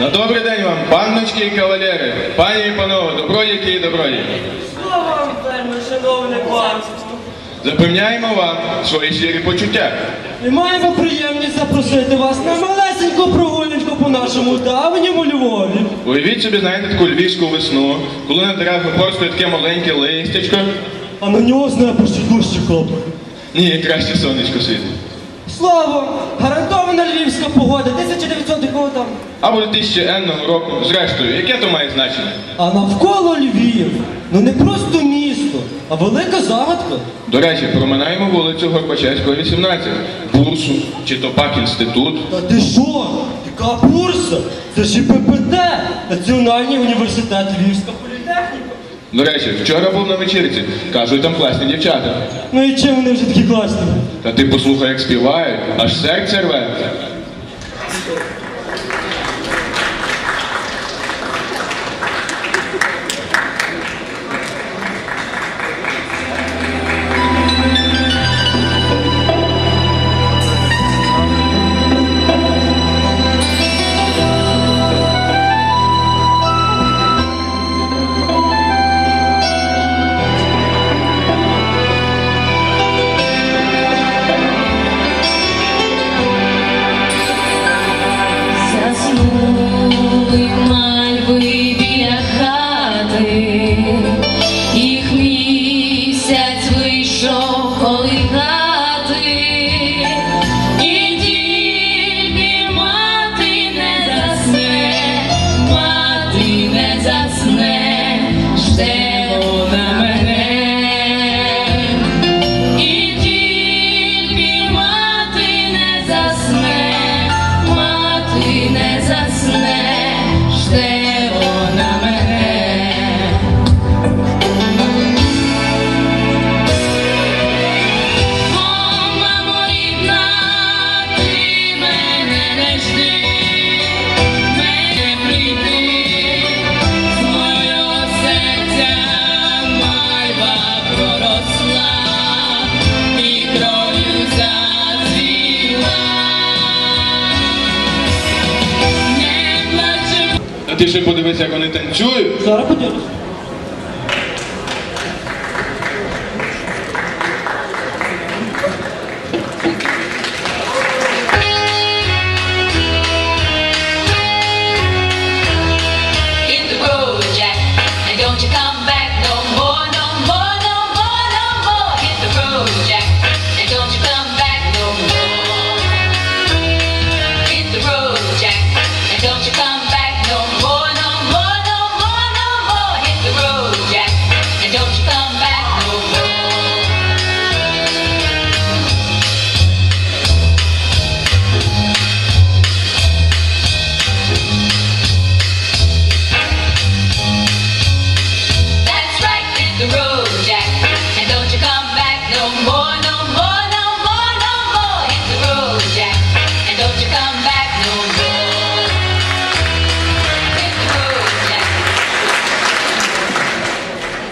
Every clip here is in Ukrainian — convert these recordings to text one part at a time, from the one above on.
На добрий день вам, панночки і кавалери, пані і панове, добродіки і добродії. Слава вам, вельми, шановне панство. Запевняємо вам свої щирі почуття. І маємо приємність запросити вас на малесеньку прогулянку по нашому давньому Львові. Уявіть собі, знаєте, таку львівську весну, коли на деревах випорскує таке маленьке листячко. А на нього з неба ще дощі капає. Ні, краще сонечко світить. Слава! Гарантована львівська погода, 1900 там. Або 2000 року. Зрештою, яке то має значення? А навколо Львів, ну не просто місто, а велика загадка. До речі, проминаємо вулицю Горбачевського, 18, бурсу чи то пак інститут. Та ти що? Яка бурса? Це ж ППТ, Національний університет Львівська політехніка. До речі, вчора був на вечірці. Кажуть, там класні дівчата. Ну і чим вони вже такі класні? Та ти послухай, як співають, аж серце рве. Ти ще подивись, як вони танцюють. Зараз подивимось.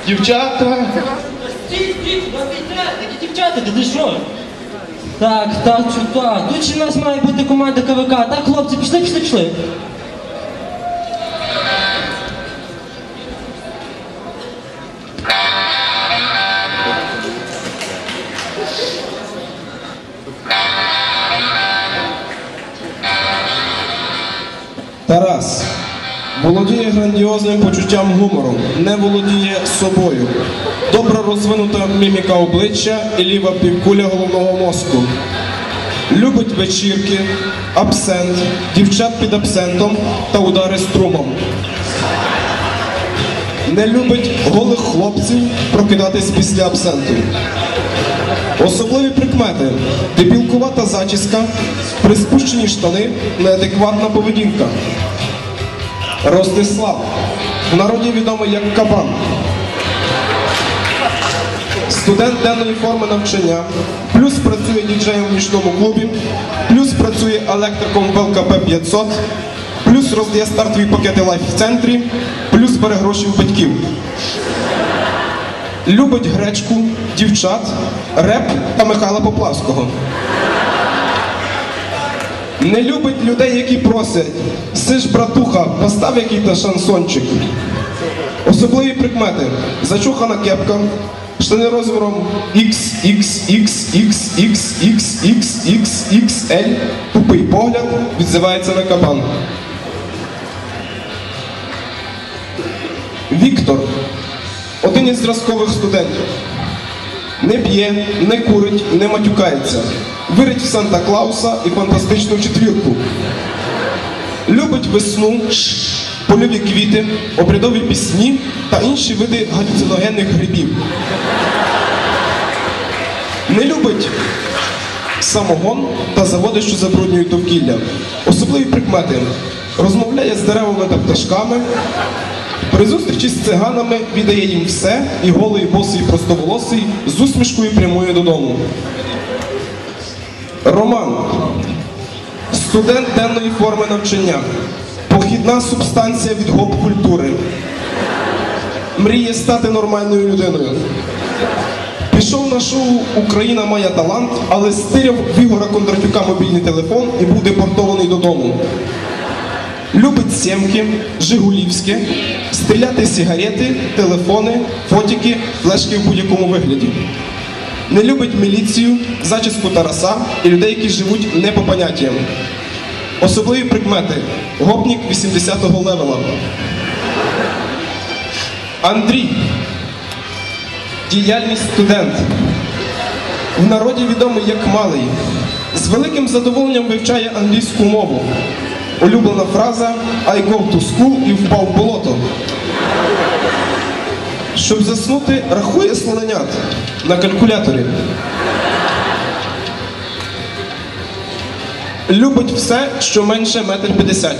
Дівчата. Стій, стій, куди ти йдеш? Які дівчата, ти, ти що? Так, так, чувак. Тут ще в нас має бути команда КВК. Так, хлопці, пішли, пішли, пішли. Тарас володіє грандіозним почуттям гумору, не володіє собою. Добре розвинута міміка обличчя і ліва півкуля головного мозку. Любить вечірки, абсент, дівчат під абсентом та удари струмом. Не любить голих хлопців прокидатись після абсенту. Особливі прикмети: дебілкувата зачіска, приспущені штани, неадекватна поведінка. Ростислав. В народі відомий як кабан. Студент денної форми навчання, плюс працює діджеєм в нічному клубі, плюс працює електриком в ЛКП 500, плюс роздає стартові пакети лайф в центрі, плюс бере гроші в батьків. Любить гречку, дівчат, реп та Михайла Поплавського. Не любить людей, які просять. Сиш, братуха, постав який-то шансончик. Особливі прикмети. Зачухана кепка, штани розміром XXXXXXXXXL, тупий погляд, відзивається на кабан. Віктор, один із зразкових студентів. Не п'є, не курить, не матюкається. Вірить в Санта Клауса і фантастичну четвірку. Любить весну, польові квіти, обрядові пісні та інші види галюциногенних грибів. Не любить самогон та заводи, що забруднюють довкілля. Особливі прикмети. Розмовляє з деревами та пташками. При зустрічі з циганами віддає їм все і голий босий простоволосий з усмішкою прямує додому. Роман. Студент денної форми навчання. Похідна субстанція від гоп-культури. Мріє стати нормальною людиною. Пішов на шоу Україна має талант, але стиряв в Ігора Кондратюка мобільний телефон і був депортований додому. Любить сімки, жигулівське, стріляти сигарети, телефони, фотики, флешки в будь-якому вигляді. Не любить міліцію, зачіску Тараса і людей, які живуть не по поняттям. Особливі прикмети. Гопнік 80-го левела. Андрій. Діяльний студент. В народі відомий як малий. З великим задоволенням вивчає англійську мову. Улюблена фраза I go to school і впав в болото. Щоб заснути, рахує слоненят на калькуляторі. Любить все, що менше метр п'ятдесят.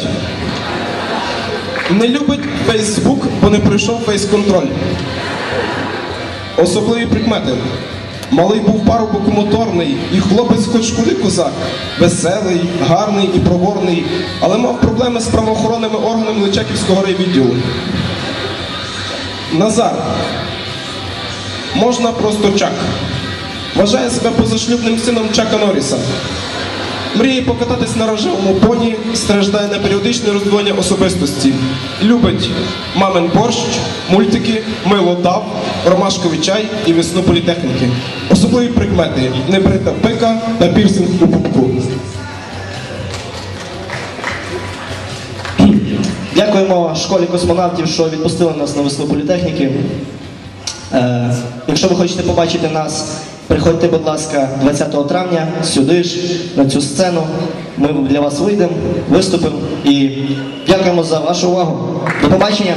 Не любить Фейсбук, бо не пройшов фейс-контроль. Особливі прикмети. Малий був парубок моторний, і хлопець хоч куди козак, веселий, гарний і проворний, але мав проблеми з правоохоронними органами Личаківського райвідділу. Назар. Можна просто Чак. Вважає себе позашлюбним сином Чака Норріса. Мріє покататись на рожевому поні, страждає на періодичне роздвоєння особистості. Любить мамин борщ, мультики, мило дав, ромашковий чай і весну політехніки. Особливі прикмети небрита пика та пірсинг у пупку. Дякуємо школі космонавтів, що відпустили нас на весну політехніки. Е, якщо ви хочете побачити нас, приходьте, будь ласка, 20 травня сюди ж, на цю сцену. Ми для вас вийдемо, виступимо і дякуємо за вашу увагу. До побачення!